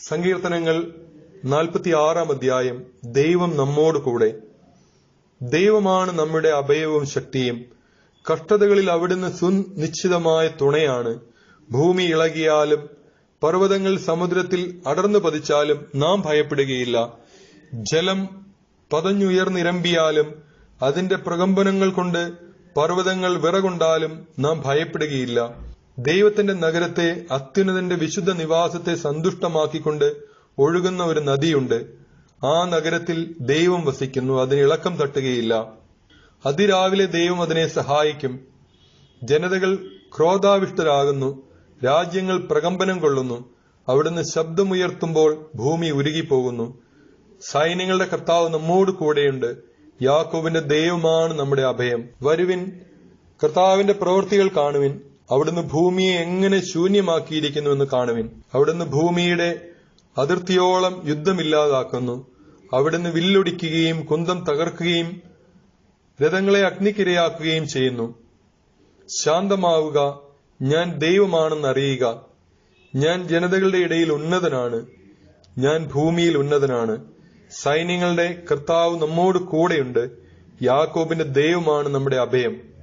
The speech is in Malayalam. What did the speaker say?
സങ്കീർത്തനങ്ങൾ നാൽപ്പത്തി ആറാം അധ്യായം ദൈവം നമ്മോട് കൂടെ. ദൈവമാണ് നമ്മുടെ അഭയവും ശക്തിയും. കഷ്ടതകളിൽ അവിടുന്ന് സുനിശ്ചിതമായ തുണയാണ്. ഭൂമി ഇളകിയാലും പർവതങ്ങൾ സമുദ്രത്തിൽ അടർന്നു പതിച്ചാലും നാം ഭയപ്പെടുകയില്ല. ജലം പതഞ്ഞുയർന്നിരമ്പിയാലും അതിന്റെ പ്രകമ്പനങ്ങൾ കൊണ്ട് പർവതങ്ങൾ വിറകൊണ്ടാലും നാം ഭയപ്പെടുകയില്ല. ദൈവത്തിന്റെ നഗരത്തെ അത്യുന്നതന്റെ വിശുദ്ധ നിവാസത്തെ സന്തുഷ്ടമാക്കിക്കൊണ്ട് ഒഴുകുന്ന ഒരു നദിയുണ്ട്. ആ നഗരത്തിൽ ദൈവം വസിക്കുന്നു. അതിന് ഇളക്കം തട്ടുകയില്ല. അതിരാവിലെ ദൈവം അതിനെ സഹായിക്കും. ജനതകൾ ക്രോധാവിഷ്ടരാകുന്നു. രാജ്യങ്ങൾ പ്രകമ്പനം കൊള്ളുന്നു. അവിടുന്ന് ശബ്ദമുയർത്തുമ്പോൾ ഭൂമി ഉരുകിപ്പോകുന്നു. സൈന്യങ്ങളുടെ കർത്താവ് നമ്മോട് കൂടെയുണ്ട്. യാക്കോബിന്റെ ദൈവമാണ് നമ്മുടെ അഭയം. വരുവിൻ കർത്താവിന്റെ പ്രവൃത്തികൾ കാണുവിൻ. അവിടുന്ന് ഭൂമിയെ എങ്ങനെ ശൂന്യമാക്കിയിരിക്കുന്നു എന്ന് കാണുവിൻ. അവിടുന്ന് ഭൂമിയുടെ അതിർത്തിയോളം യുദ്ധമില്ലാതാക്കുന്നു. അവിടുന്ന് വില്ലൊടിക്കുകയും കുന്തം തകർക്കുകയും രഥങ്ങളെ അഗ്നിക്കിരയാക്കുകയും ചെയ്യുന്നു. ശാന്തമാവുക ഞാൻ ദൈവമാണെന്ന് അറിയുക. ഞാൻ ജനതകളുടെ ഇടയിൽ ഉന്നതനാണ്. ഞാൻ ഭൂമിയിൽ ഉന്നതനാണ്. സൈന്യങ്ങളുടെ കർത്താവ് നമ്മോട് കൂടെയുണ്ട്. യാക്കോബിന്റെ ദൈവമാണ് നമ്മുടെ അഭയം.